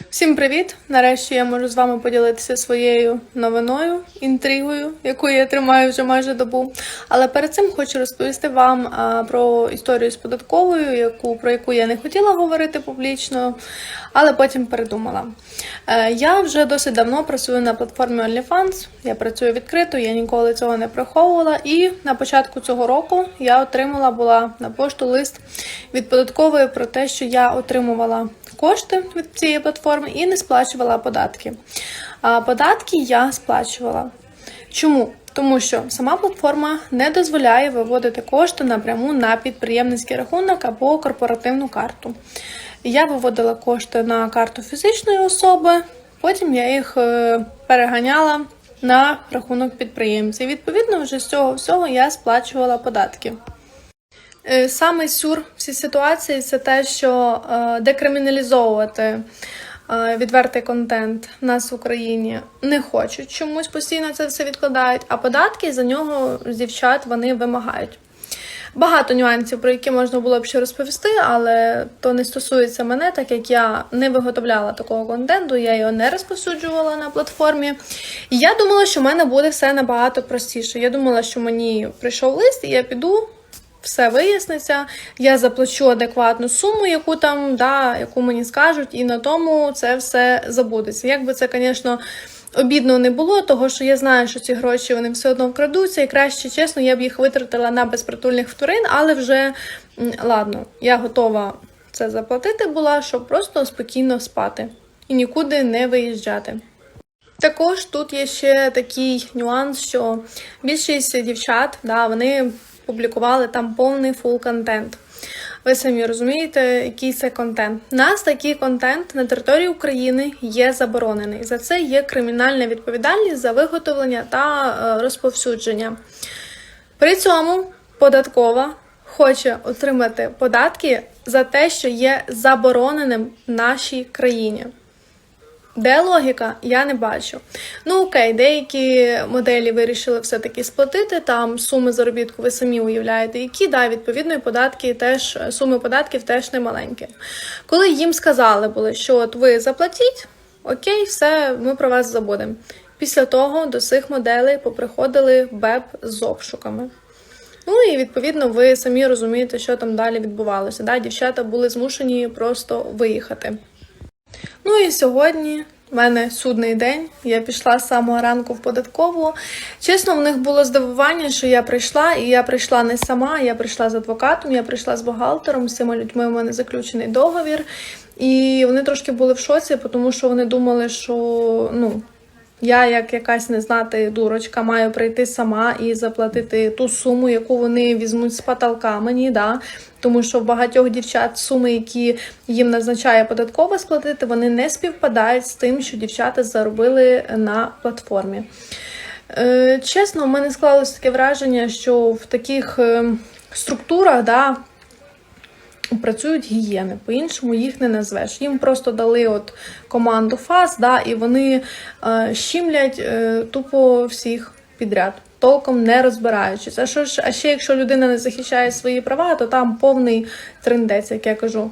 Всім привіт! Нарешті я можу з вами поділитися своєю новиною, інтригою, яку я тримаю вже майже добу. Але перед цим хочу розповісти вам про історію з податковою, яку про яку я не хотіла говорити публічно, але потім передумала. Е, я вже досить давно працюю на платформі OnlyFans. Я працюю відкрито, я ніколи цього не приховувала. І на початку цього року я отримала була на пошту лист від податкової про те, що я отримувала кошти від цієї платформи і не сплачувала податки. А податки я сплачувала. Чому? Тому що сама платформа не дозволяє виводити кошти напряму на підприємницький рахунок або корпоративну карту. Я виводила кошти на карту фізичної особи, потім я їх е, переганяла на рахунок підприємця. І відповідно, вже з цього всього я сплачувала податки. Е, Саме сюр в цій ситуації це те, що е, декриміналізовувати е, відвертий контент нас в Україні не хочуть. Чомусь постійно це все відкладають, а податки за нього з дівчат вони вимагають. Багато нюансів, про які можна було б ще розповісти, але то не стосується мене, так як я не виготовляла такого контенту, я його не розповсюджувала на платформі. Я думала, що в мене буде все набагато простіше. Я думала, що мені прийшов лист, і я піду все виясниться, я заплачу адекватну суму, яку там, да, яку мені скажуть, і на тому це все забудеться. Якби це, звісно, обідно не було, того що я знаю, що ці гроші вони все одно вкрадуться, і краще, чесно, я б їх витратила на безпритульних тварин, але вже ладно, я готова це заплатити була, щоб просто спокійно спати і нікуди не виїжджати. Також тут є ще такий нюанс, що більшість дівчат, да, вони публікували там повний фул контент. Ви самі розумієте, який це контент. Нас такий контент на території України є заборонений. За це є кримінальна відповідальність за виготовлення та е, розповсюдження. При цьому податкова хоче отримати податки за те, що є забороненим в нашій країні. Де логіка, я не бачу. Ну окей, деякі моделі вирішили все-таки сплатити. Там суми заробітку, ви самі уявляєте, які да, відповідно, і податки теж суми податків теж не маленькі. Коли їм сказали були, що от ви заплатіть, окей, все, ми про вас забудемо. Після того до цих моделей поприходили БЕП з обшуками. Ну і відповідно ви самі розумієте, що там далі відбувалося. Да? Дівчата були змушені просто виїхати. Ну і сьогодні в мене судний день. Я пішла з самого ранку в податкову. Чесно, в них було здивування, що я прийшла, і я прийшла не сама, я прийшла з адвокатом, я прийшла з бухгалтером, з цими людьми у мене заключений договір. І вони трошки були в шоці, тому що вони думали, що ну. Я, як якась не знати дурочка, маю прийти сама і заплатити ту суму, яку вони візьмуть з потолка мені, да. Тому що в багатьох дівчат суми, які їм назначає податкова сплатити, вони не співпадають з тим, що дівчата заробили на платформі. Е, чесно, в мене склалося таке враження, що в таких е, структурах, да, працюють гієни, по-іншому їх не назвеш. Їм просто дали от команду фаз, да, і вони е, щімлять е, тупо всіх підряд, толком не розбираючись. А що ж, а ще якщо людина не захищає свої права, то там повний трендець, як я кажу.